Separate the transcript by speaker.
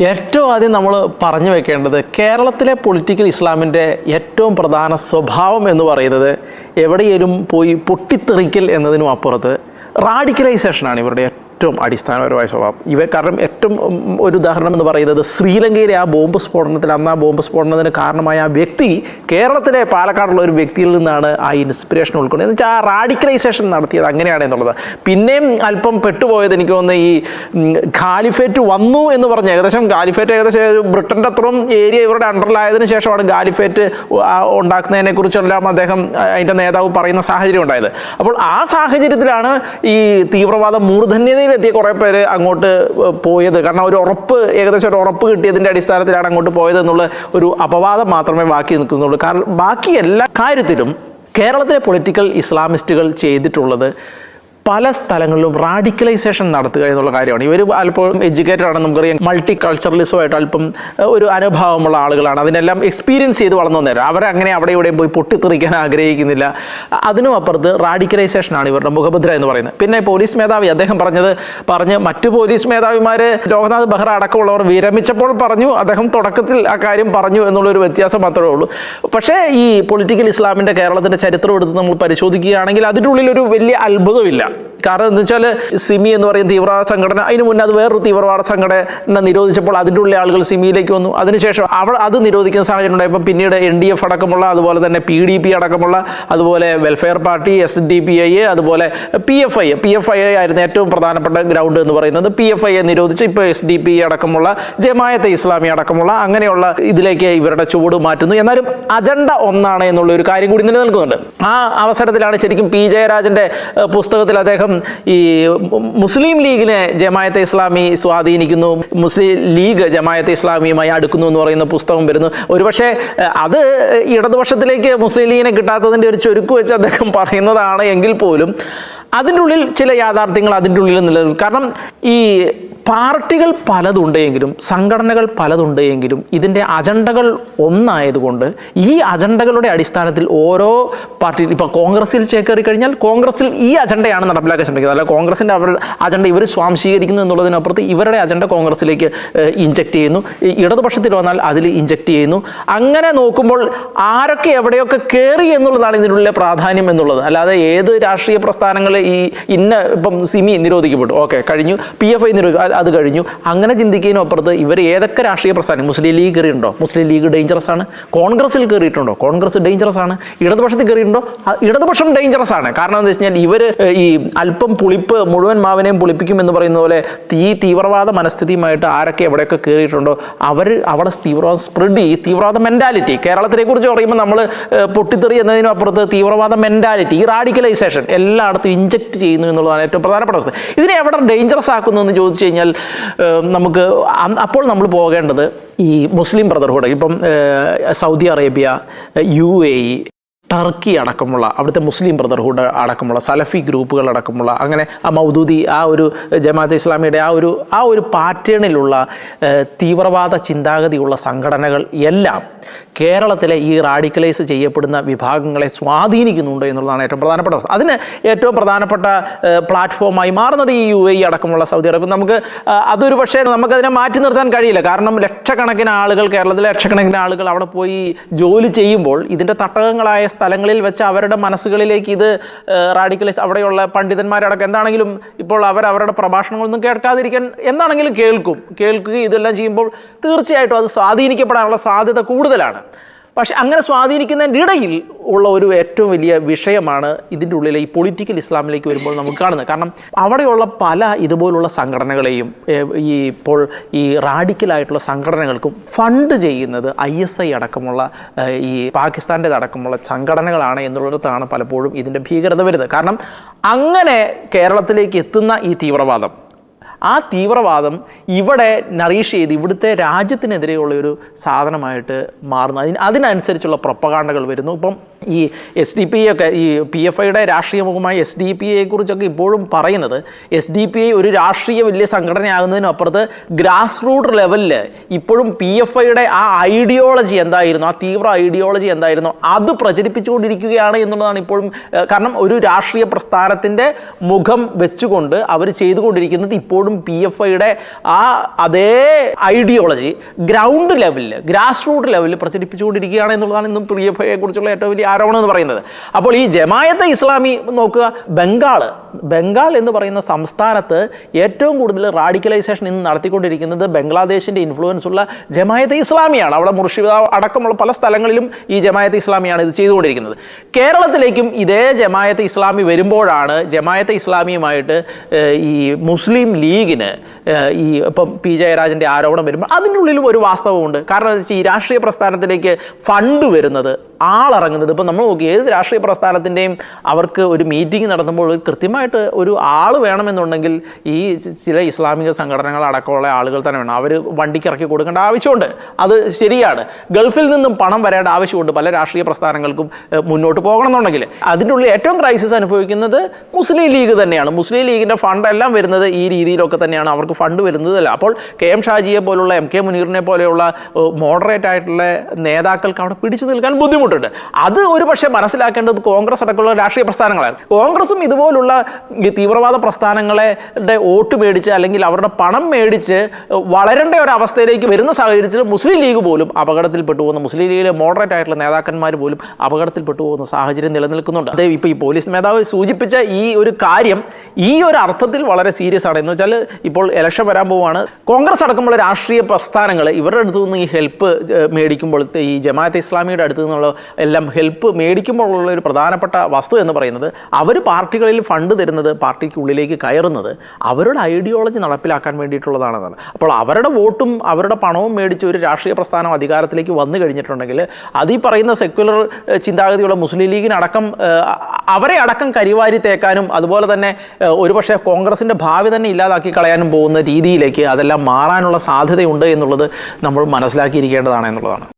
Speaker 1: ഏറ്റവും ആദ്യം നമ്മൾ പറഞ്ഞു വെക്കേണ്ടത് കേരളത്തിലെ പൊളിറ്റിക്കൽ ഇസ്ലാമിന്റെ ഏറ്റവും പ്രധാന സ്വഭാവം എന്ന് പറയുന്നത് എവിടെയും പോയി പൊട്ടിത്തെറിക്കൽ എന്നതിനും അപ്പുറത്ത് റാഡിക്കലൈസേഷനാണ് ഇവരുടെ ഏറ്റവും അടിസ്ഥാനപരമായ സ്വഭാവം. ഇവ കാരണം ഏറ്റവും ഒരു ഉദാഹരണം എന്ന് പറയുന്നത് ശ്രീലങ്കയിലെ ആ ബോംബ് സ്ഫോടനത്തിൽ അന്ന് ആ ബോംബ് സ്ഫോടനത്തിന് കാരണമായ ആ വ്യക്തി കേരളത്തിലെ പാലക്കാടുള്ള ഒരു വ്യക്തിയിൽ നിന്നാണ് ആ ഇൻസ്പിറേഷൻ ഉൾക്കൊണ്ടത്. എന്ന് വെച്ചാൽ ആ റാഡിക്കലൈസേഷൻ നടത്തിയത് അങ്ങനെയാണ് എന്നുള്ളത്. പിന്നെയും അല്പം പെട്ടുപോയത് എനിക്ക് തോന്നുന്നു ഈ ഖാലിഫേറ്റ് വന്നു എന്ന് പറഞ്ഞ ഏകദേശം ഖാലിഫേറ്റ് ഏകദേശം ബ്രിട്ടന്റെ അത്രയും ഏരിയ ഇവരുടെ അണ്ടറിലായതിനു ശേഷമാണ് ഖാലിഫേറ്റ് ഉണ്ടാക്കുന്നതിനെ കുറിച്ചെല്ലാം അദ്ദേഹം അതിന്റെ നേതാവ് പറയുന്ന സാഹചര്യം ഉണ്ടായത്. അപ്പോൾ ആ സാഹചര്യത്തിലാണ് ഈ തീവ്രവാദ മൂർധന്യതയിലെത്തിയ കുറേ പേര് അങ്ങോട്ട് പോയത്. കാരണം ഒരു ഉറപ്പ് ഏകദേശം ഒരു ഉറപ്പ് കിട്ടിയതിന്റെ അടിസ്ഥാനത്തിലാണ് അങ്ങോട്ട് പോയത് എന്നുള്ള ഒരു അപവാദം മാത്രമേ ബാക്കി നിൽക്കുന്നുള്ളൂ. കാരണം ബാക്കി എല്ലാ കാര്യത്തിലും കേരളത്തിലെ പൊളിറ്റിക്കൽ ഇസ്ലാമിസ്റ്റുകൾ ചെയ്തിട്ടുള്ളത് പല സ്ഥലങ്ങളിലും റാഡിക്കലൈസേഷൻ നടത്തുക എന്നുള്ള കാര്യമാണ്. ഇവർ അല്പം എഡ്യൂക്കേറ്റഡ് ആണ് നമുക്കറിയാം. മൾട്ടി കൾച്ചറലിസമായിട്ട് അല്പം ഒരു അനുഭാവമുള്ള ആളുകളാണ്. അതിനെല്ലാം എക്സ്പീരിയൻസ് ചെയ്ത് വളർന്നു നേരം അവരങ്ങനെ അവിടെ ഇവിടെയും പോയി പൊട്ടിത്തെറിക്കാൻ ആഗ്രഹിക്കുന്നില്ല. അതിനും അപ്പുറത്ത് റാഡിക്കലൈസേഷനാണ് ഇവരുടെ മുഖഭദ്ര എന്ന് പറയുന്നത്. പിന്നെ പോലീസ് മേധാവി അദ്ദേഹം പറഞ്ഞത് പറഞ്ഞ് മറ്റു പോലീസ് മേധാവിമാർ ലോകനാഥ് ബെഹ്റ അടക്കമുള്ളവർ വിരമിച്ചപ്പോൾ പറഞ്ഞു അദ്ദേഹം തുടക്കത്തിൽ ആ കാര്യം പറഞ്ഞു എന്നുള്ളൊരു വ്യത്യാസം മാത്രമേ ഉള്ളൂ. പക്ഷേ ഈ പൊളിറ്റിക്കൽ ഇസ്ലാമിന്റെ കേരളത്തിന്റെ ചരിത്രം എടുത്ത് നമ്മൾ പരിശോധിക്കുകയാണെങ്കിൽ അതിന്റെ ഉള്ളിൽ ഒരു വലിയ അത്ഭുതമില്ല. കാരണം എന്ന് വെച്ചാൽ സിമി എന്ന് പറയുന്ന തീവ്രവാദ സംഘടന അതിന് മുന്നേ അത് വേറൊരു തീവ്രവാദ സംഘടന നിരോധിച്ചപ്പോൾ അതിന്റെ ഉള്ളിൽ ആളുകൾ സിമിയിലേക്ക് വന്നു. അതിനുശേഷം അവൾ അത് നിരോധിക്കുന്ന സാഹചര്യം ഉണ്ടായപ്പോൾ പിന്നീട് എൻ ഡി എഫ് അടക്കമുള്ള അതുപോലെ തന്നെ പി ഡി പി അടക്കമുള്ള അതുപോലെ welfare party S D P I അതുപോലെ P F I P F I ആയിരുന്നു ഏറ്റവും പ്രധാനപ്പെട്ട ഗ്രൗണ്ട് എന്ന് പറയുന്നത്. പി എഫ് ഐയെ നിരോധിച്ച് ഇപ്പോൾ എസ് ഡി പി അടക്കമുള്ള ജമായത്തെ ഇസ്ലാമി അടക്കമുള്ള അങ്ങനെയുള്ള ഇതിലേക്ക് ഇവരുടെ ചുവട് മാറ്റുന്നു. എന്നാലും അജണ്ട ഒന്നാണ് എന്നുള്ള ഒരു കാര്യം കൂടി നിലനിൽക്കുന്നുണ്ട്. ആ അവസരത്തിലാണ് ശരിക്കും പി ജയരാജന്റെ പുസ്തകത്തിൽ അദ്ദേഹം ഈ മുസ്ലിം ലീഗിനെ ജമായത്തെ ഇസ്ലാമി സ്വാധീനിക്കുന്നു മുസ്ലിം ലീഗ് ജമായത്തെ ഇസ്ലാമിയുമായി അടുക്കുന്നു എന്ന് പറയുന്ന പുസ്തകം വരുന്നു. ഒരുപക്ഷെ അത് ഇടതുപക്ഷത്തിലേക്ക് മുസ്ലിം ലീഗിനെ കിട്ടാത്തതിന്റെ ഒരു ചുരുക്ക് വെച്ച് അദ്ദേഹം പറയുന്നതാണ് എങ്കിൽ പോലും അതിന്റെ ഉള്ളിൽ ചില യാഥാർത്ഥ്യങ്ങൾ അതിന്റെ ഉള്ളിൽ നിലനിൽക്കും. കാരണം ഈ പാർട്ടികൾ പലതുണ്ടെങ്കിലും സംഘടനകൾ പലതുണ്ടെങ്കിലും ഇതിന്റെ അജണ്ടകൾ ഒന്നായതുകൊണ്ട് ഈ അജണ്ടകളുടെ അടിസ്ഥാനത്തിൽ ഓരോ പാർട്ടി ഇപ്പോൾ കോൺഗ്രസിൽ ചേക്കേറി കഴിഞ്ഞാൽ കോൺഗ്രസിൽ ഈ അജണ്ടയാണ് നടപ്പിലാക്കാൻ ശ്രമിക്കുന്നത്. അല്ല കോൺഗ്രസിന്റെ അവരുടെ അജണ്ട ഇവർ സ്വാംശീകരിക്കുന്നു എന്നുള്ളതിനപ്പുറത്ത് ഇവരുടെ അജണ്ട കോൺഗ്രസിലേക്ക് ഇഞ്ചക്ട് ചെയ്യുന്നു. ഇടതുപക്ഷത്തിൽ വന്നാൽ അതിൽ ഇഞ്ചക്ട് ചെയ്യുന്നു. അങ്ങനെ നോക്കുമ്പോൾ ആരൊക്കെ എവിടെയൊക്കെ കയറി എന്നുള്ളതാണ് ഇതിനുള്ള പ്രാധാന്യം എന്നുള്ളത്. അല്ലാതെ ഏത് രാഷ്ട്രീയ പ്രസ്ഥാനങ്ങൾ ഈ ഇന്ന ഇപ്പം സിമി നിരോധിക്കപ്പെട്ടു. ഓക്കെ കഴിഞ്ഞു. പി എഫ് ഐ നിരോധിക്കും. അത് കഴിഞ്ഞു. അങ്ങനെ ചിന്തിക്കുന്നതിനപ്പുറത്ത് ഇവർ ഏതൊക്കെ രാഷ്ട്രീയ പ്രസ്ഥാനം? മുസ്ലിം ലീഗ് കയറിയിട്ടുണ്ടോ? മുസ്ലിം ലീഗ് ഡേഞ്ചറസ് ആണ്. കോൺഗ്രസിൽ കയറിയിട്ടുണ്ടോ? കോൺഗ്രസ് ഡേഞ്ചറസ് ആണ്. ഇടതുപക്ഷത്തിൽ കയറിയിട്ടുണ്ടോ? ഇടതുപക്ഷം ഡേഞ്ചറസ് ആണ്. കാരണം എന്താ വെച്ച് കഴിഞ്ഞാൽ ഇവർ ഈ അല്പം പുളിപ്പ് മുഴുവൻ മാവിനെയും പുളിപ്പിക്കും എന്ന് പറയുന്ന പോലെ തീ തീവ്രവാദ മനസ്ഥിതിയുമായിട്ട് ആരൊക്കെ എവിടെയൊക്കെ കയറിയിട്ടുണ്ടോ അവർ അവിടെ തീവ്രവാദം സ്പ്രെഡ് ചെയ്യും തീവ്രവാദ മെന്റാലിറ്റി കേരളത്തിനെ കുറിച്ച് പറയുമ്പോൾ നമ്മൾ പൊട്ടിത്തെറി എന്നതിനും അപ്പുറത്ത് തീവ്രവാദ മെന്റാലിറ്റി ഈ റാഡിക്കലൈസേഷൻ എല്ലായിടത്തും ഇഞ്ചക്ട് ചെയ്യുന്നു എന്നുള്ളതാണ് ഏറ്റവും പ്രധാനപ്പെട്ട അവസ്ഥ. ഇതിനെ എവിടെ ഡേഞ്ചറസ് ആക്കുന്നു എന്ന് ചോദിച്ചു കഴിഞ്ഞാൽ ഏഹ്, നമുക്ക് അപ്പോൾ നമ്മൾ പോകേണ്ടത് ഈ മുസ്ലിം ബ്രദർഹുഡ് ഇപ്പം Saudi Arabia U A E Turkey അടക്കമുള്ള അവിടുത്തെ മുസ്ലിം ബ്രദർഹുഡ് അടക്കമുള്ള സലഫി ഗ്രൂപ്പുകൾ അടക്കമുള്ള അങ്ങനെ ആ മൗദൂദി ആ ഒരു ജമാഅത്ത് ഇസ്ലാമിയുടെ ആ ഒരു ആ ഒരു പാറ്റേണിലുള്ള തീവ്രവാദ ചിന്താഗതിയുള്ള സംഘടനകൾ എല്ലാം കേരളത്തിലെ ഈ റാഡിക്കലൈസ് ചെയ്യപ്പെടുന്ന വിഭാഗങ്ങളെ സ്വാധീനിക്കുന്നുണ്ട് എന്നുള്ളതാണ് ഏറ്റവും പ്രധാനപ്പെട്ട അതിന് ഏറ്റവും പ്രധാനപ്പെട്ട പ്ലാറ്റ്ഫോമായി മാറുന്നത് ഈ യു എ അടക്കമുള്ള സൗദി അറേബ്യ. നമുക്ക് അതൊരു പക്ഷേ നമുക്കതിനെ മാറ്റി നിർത്താൻ കഴിയില്ല. കാരണം ലക്ഷക്കണക്കിന് ആളുകൾ കേരളത്തിലെ ലക്ഷക്കണക്കിന് ആളുകൾ അവിടെ പോയി ജോലി ചെയ്യുമ്പോൾ ഇതിന്റെ തട്ടകങ്ങളായ സ്ഥലങ്ങളിൽ വെച്ച് അവരുടെ മനസ്സുകളിലേക്ക് ഇത് റാഡിക്കലൈസ് അവിടെയുള്ള പണ്ഡിതന്മാരടക്കം എന്താണെങ്കിലും ഇപ്പോൾ അവർ അവരുടെ പ്രഭാഷണങ്ങളൊന്നും കേൾക്കാതിരിക്കാൻ എന്താണെങ്കിലും കേൾക്കും. കേൾക്കുകയും ഇതെല്ലാം ചെയ്യുമ്പോൾ തീർച്ചയായിട്ടും അത് സ്വാധീനിക്കപ്പെടാനുള്ള സാധ്യത കൂടുതലാണ്. പക്ഷെ അങ്ങനെ സ്വാധീനിക്കുന്നതിന്റെ ഇടയിൽ ഉള്ള ഒരു ഏറ്റവും വലിയ വിഷയമാണ് ഇതിന്റെ ഉള്ളിലെ ഈ പൊളിറ്റിക്കൽ ഇസ്ലാമിലേക്ക് വരുമ്പോൾ നമുക്ക് കാണുന്നത്. കാരണം അവിടെയുള്ള പല ഇതുപോലുള്ള സംഘടനകളെയും ഈ ഇപ്പോൾ ഈ റാഡിക്കലായിട്ടുള്ള സംഘടനകൾക്കും ഫണ്ട് ചെയ്യുന്നത് ഐ എസ് ഐ അടക്കമുള്ള ഈ പാകിസ്ഥാന്റെ അടക്കമുള്ള സംഘടനകളാണ് എന്നുള്ളിടത്താണ് പലപ്പോഴും ഇതിന്റെ ഭീകരത വരുന്നത്. കാരണം അങ്ങനെ കേരളത്തിലേക്ക് എത്തുന്ന ഈ തീവ്രവാദം ആ തീവ്രവാദം ഇവിടെ നറീഷ് ചെയ്ത് ഇവിടുത്തെ രാജ്യത്തിനെതിരെയുള്ള ഒരു സാധനമായിട്ട് മാറുന്നു. അതിന് അതിനനുസരിച്ചുള്ള പ്രൊപ്പകാണ്ടകൾ വരുന്നു. ഇപ്പം ഈ എസ് ഡി പി ഒക്കെ ഈ പി എഫ് ഐയുടെ രാഷ്ട്രീയ മുഖമായ എസ് ഡി പി എയെക്കുറിച്ചൊക്കെ ഇപ്പോഴും പറയുന്നത് എസ് ഡി പി ഐ ഒരു രാഷ്ട്രീയ വലിയ സംഘടനയാകുന്നതിനപ്പുറത്ത് ഗ്രാസ് റൂട്ട് ലെവലിൽ ഇപ്പോഴും പി എഫ് ഐയുടെ ആ ഐഡിയോളജി എന്തായിരുന്നു? ആ തീവ്ര ഐഡിയോളജി എന്തായിരുന്നു? അത് പ്രചരിപ്പിച്ചുകൊണ്ടിരിക്കുകയാണ് എന്നുള്ളതാണ് ഇപ്പോഴും കാരണം ഒരു രാഷ്ട്രീയ പ്രസ്ഥാനത്തിന്റെ മുഖം വെച്ചുകൊണ്ട് അവർ ചെയ്തുകൊണ്ടിരിക്കുന്നത് ഇപ്പോഴും ഇപ്പോഴും പി എഫ് ഐയുടെ ആ അതേ ഐഡിയോളജി ഗ്രൗണ്ട് ലെവലിൽ ഗ്രാസ് റൂട്ട് ലെവലിൽ പ്രചരിപ്പിച്ചുകൊണ്ടിരിക്കുകയാണ് എന്നുള്ളതാണ് ഇന്നും പി എഫ് ഐയെ കുറിച്ചുള്ള ഏറ്റവും വലിയ ആരോപണം എന്ന് പറയുന്നത്. അപ്പോൾ ഈ ജമായത്തെ ഇസ്ലാമി നോക്കുക ബംഗാൾ ബംഗാൾ എന്ന് പറയുന്ന സംസ്ഥാനത്ത് ഏറ്റവും കൂടുതൽ റാഡിക്കലൈസേഷൻ ഇന്ന് നടത്തിക്കൊണ്ടിരിക്കുന്നത് ബംഗ്ലാദേശിന്റെ ഇൻഫ്ലുവൻസ് ഉള്ള ജമായത്തെ ഇസ്ലാമിയാണ്. അവിടെ മുർഷിദ അടക്കമുള്ള പല സ്ഥലങ്ങളിലും ഈ ജമായത്തെ ഇസ്ലാമിയാണ് ഇത് ചെയ്തുകൊണ്ടിരിക്കുന്നത്. കേരളത്തിലേക്കും ഇതേ ജമായത്തെ ഇസ്ലാമി വരുമ്പോഴാണ് ജമായത്തെ ഇസ്ലാമിയുമായിട്ട് ഈ മുസ്ലിം ലീഗിന് ഈ ഇപ്പം പി ജയരാജന്റെ ആരോപണം വരുമ്പോൾ അതിനുള്ളിലും ഒരു വാസ്തവമുണ്ട്. കാരണം എന്താ വെച്ചാൽ ഈ രാഷ്ട്രീയ പ്രസ്ഥാനത്തിലേക്ക് ഫണ്ട് വരുന്നത് ആളിറങ്ങുന്നത്. ഇപ്പം നമ്മൾ നോക്കി ഏത് രാഷ്ട്രീയ പ്രസ്ഥാനത്തിന്റെയും അവർക്ക് ഒരു മീറ്റിംഗ് നടത്തുമ്പോൾ കൃത്യമായിട്ട് ഒരു ആൾ വേണമെന്നുണ്ടെങ്കിൽ ഈ ചില ഇസ്ലാമിക സംഘടനകൾ അടക്കമുള്ള ആളുകൾ തന്നെ വേണം. അവർ വണ്ടിക്ക് ഇറക്കി കൊടുക്കേണ്ട ആവശ്യമുണ്ട്. അത് ശരിയാണ്. ഗൾഫിൽ നിന്നും പണം വരേണ്ട ആവശ്യമുണ്ട് പല രാഷ്ട്രീയ പ്രസ്ഥാനങ്ങൾക്കും മുന്നോട്ട് പോകണമെന്നുണ്ടെങ്കിൽ. അതിന്റെ ഉള്ളിൽ ഏറ്റവും ക്രൈസിസ് അനുഭവിക്കുന്നത് മുസ്ലിം ലീഗ് തന്നെയാണ്. മുസ്ലിം ലീഗിന്റെ ഫണ്ട് എല്ലാം വരുന്നത് ഈ രീതിയിലൊക്കെ തന്നെയാണ് അവർക്ക് ഫണ്ട് വരുന്നതല്ല. അപ്പോൾ കെ എം ഷാജിയെ പോലുള്ള എം കെ മുനീറിനെ പോലെയുള്ള മോഡറേറ്റ് ആയിട്ടുള്ള നേതാക്കൾക്ക് അവിടെ പിടിച്ചു നിൽക്കാൻ ബുദ്ധിമുട്ടുണ്ട്. അത് ഒരു പക്ഷേ മനസ്സിലാക്കേണ്ടത് കോൺഗ്രസ് അടക്കമുള്ള രാഷ്ട്രീയ പ്രസ്ഥാനങ്ങളാണ്. കോൺഗ്രസും ഇതുപോലുള്ള തീവ്രവാദ പ്രസ്ഥാനങ്ങളുടെ വോട്ട് മേടിച്ച് അല്ലെങ്കിൽ അവരുടെ പണം മേടിച്ച് വളരേണ്ട ഒരു അവസ്ഥയിലേക്ക് വരുന്ന സാഹചര്യത്തിൽ മുസ്ലിം ലീഗ് പോലും അപകടത്തിൽപ്പെട്ടു പോകുന്ന. മുസ്ലിം ലീഗിലെ മോഡറേറ്റ് ആയിട്ടുള്ള നേതാക്കന്മാർ പോലും അപകടത്തിൽപ്പെട്ടു പോകുന്ന സാഹചര്യം നിലനിൽക്കുന്നുണ്ട്. അതേ ഇപ്പോൾ ഈ പോലീസ് മേധാവ് സൂചിപ്പിച്ച ഈ ഒരു കാര്യം ഈ ഒരു അർത്ഥത്തിൽ വളരെ സീരിയസ് ആണ്. എന്ന് വെച്ചാൽ ഇപ്പോൾ ഇലക്ഷൻ വരാൻ പോവുകയാണ്. കോൺഗ്രസ് അടക്കമുള്ള രാഷ്ട്രീയ പ്രസ്ഥാനങ്ങൾ ഇവരുടെ അടുത്തു നിന്ന് ഈ ഹെൽപ്പ് മേടിക്കുമ്പോൾ ഈ ജമാഅത്ത് ഇസ്ലാമിയുടെ അടുത്തു നിന്നുള്ള എല്ലാം ഹെൽപ്പ് മേടിക്കുമ്പോഴുള്ള ഒരു പ്രധാനപ്പെട്ട വസ്തു എന്ന് പറയുന്നത് അവർ പാർട്ടികളിൽ ഫണ്ട് തരുന്നത് പാർട്ടിക്കുള്ളിലേക്ക് കയറുന്നത് അവരുടെ ഐഡിയോളജി നടപ്പിലാക്കാൻ വേണ്ടിയിട്ടുള്ളതാണെന്നാണ്. അപ്പോൾ അവരുടെ വോട്ടും അവരുടെ പണവും മേടിച്ച് ഒരു രാഷ്ട്രീയ പ്രസ്ഥാനം അധികാരത്തിലേക്ക് വന്നു കഴിഞ്ഞിട്ടുണ്ടെങ്കിൽ അത് ഈ പറയുന്ന സെക്യുലർ ചിന്താഗതിയുള്ള മുസ്ലിം ലീഗിനടക്കം അവരെ അടക്കം കരിവാരി തേക്കാനും അതുപോലെ തന്നെ ഒരുപക്ഷെ കോൺഗ്രസിന്റെ ഭാവി തന്നെ ഇല്ലാതാക്കി കളയാനും പോകുന്ന രീതിയിലേക്ക് അതെല്ലാം മാറാനുള്ള സാധ്യതയുണ്ട് എന്നുള്ളത് നമ്മൾ മനസ്സിലാക്കിയിരിക്കേണ്ടതാണ് എന്നുള്ളതാണ്.